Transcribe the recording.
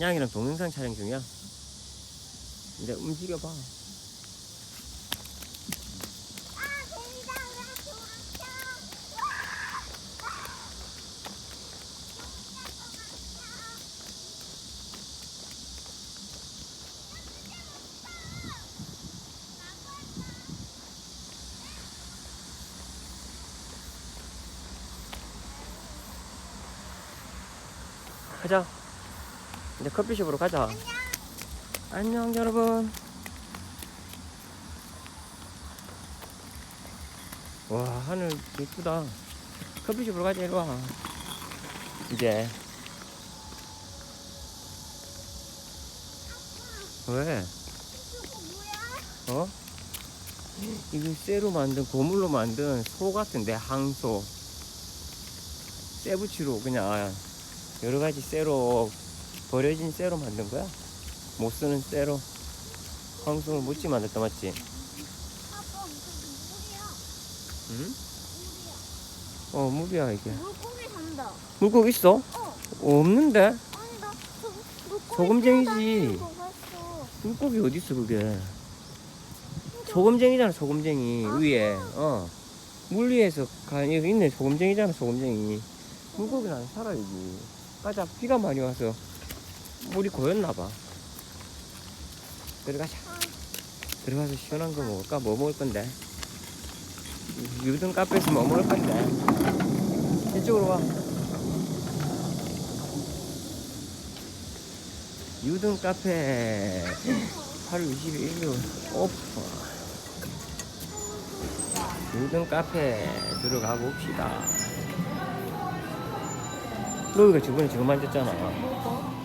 양이랑 동영상 촬영 중이야. 이제 움직여봐. 가자. 이제 커피숍으로 가자. 안녕, 여러분. 와, 하늘 예쁘다. 커피숍으로 가자, 이리 와. 이제. 왜? 어? 이거 쇠로 만든, 고물로 만든 소 같은데, 항소. 쇠붙이로 그냥 여러 가지 쇠로 버려진 쇠로 만든 거야? 못 쓰는 쇠로 황송을 못지 만들었다 맞지? 아빠 물이야. 응? 어 물이야 이게 물고기 산다. 물고기 있어? 어. 없는데? 아니 나 저, 물고기 소금쟁이지. 물고기 어디 있어 그게 소금쟁이잖아 소금쟁이 아. 위에 어 물 위에서 가 여기 있네 소금쟁이잖아 소금쟁이 물고기는 안 살아야지 가자 비가 많이 와서 물이 고였나 봐. 들어가자. 들어가서 시원한 거 먹을까? 뭐 먹을 건데? 유등 카페에서 뭐 먹을 건데? 이쪽으로 와. 유등 카페. 8월 21일 오픈 유등 카페 들어가 봅시다. 로이가 저번에 저거 만졌잖아?